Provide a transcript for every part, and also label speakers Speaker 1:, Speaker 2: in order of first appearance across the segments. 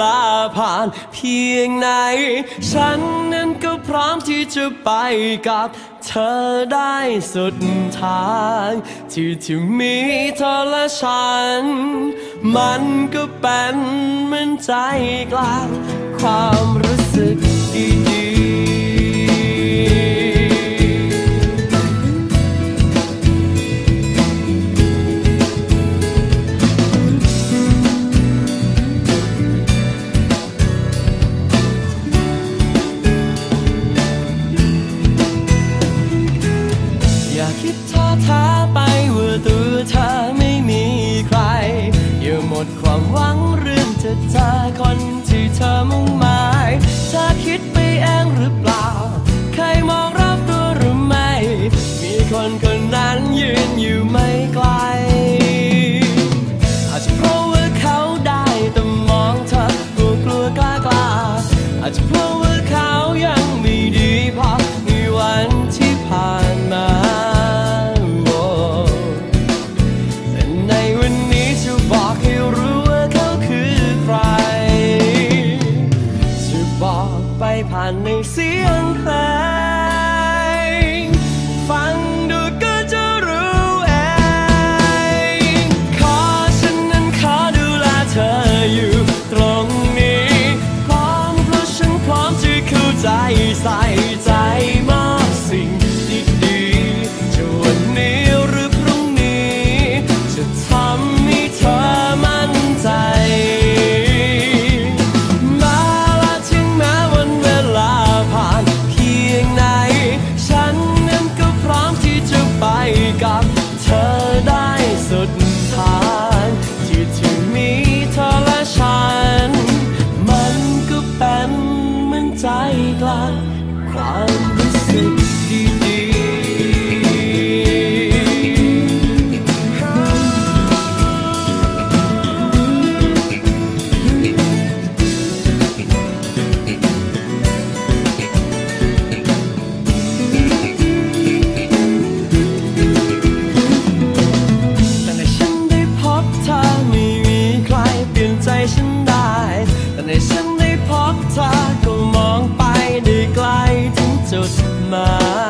Speaker 1: ลาผ่านเพียงไหน ฉันนั้นก็พร้อมที่จะไปกับเธอได้สุดทาง ที่ที่มีเธอและฉัน มันก็เป็นเหมือนใจกลางความรู้สึก หมดความหวังเรื่องเธอเธอคนที่เธอมุ่ง เธอก็มองไปได้ไกลถึงจุดหมาย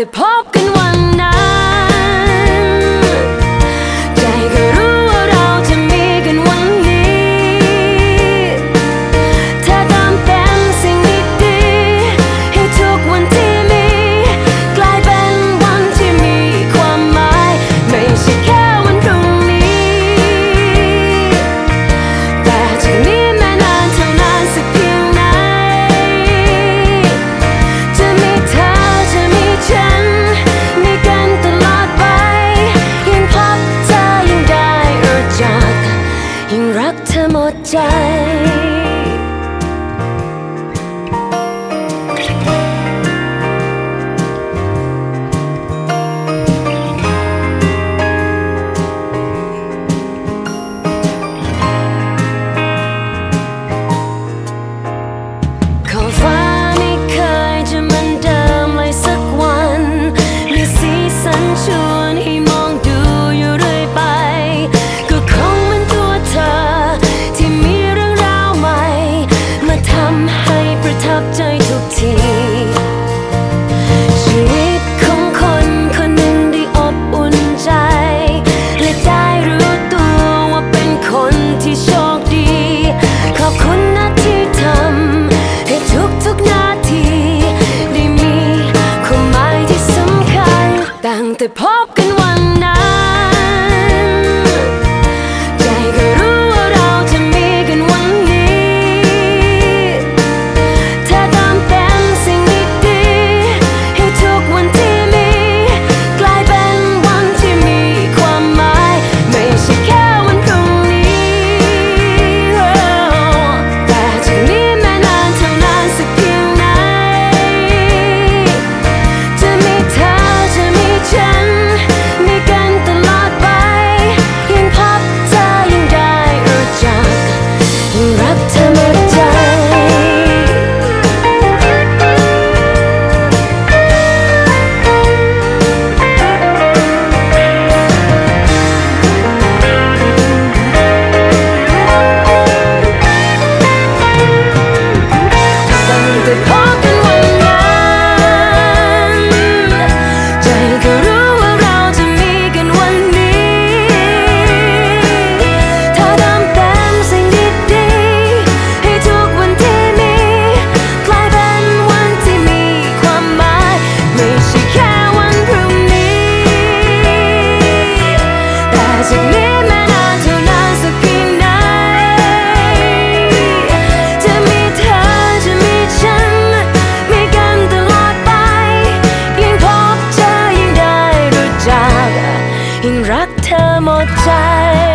Speaker 1: แต่พบ
Speaker 2: the pop. 么在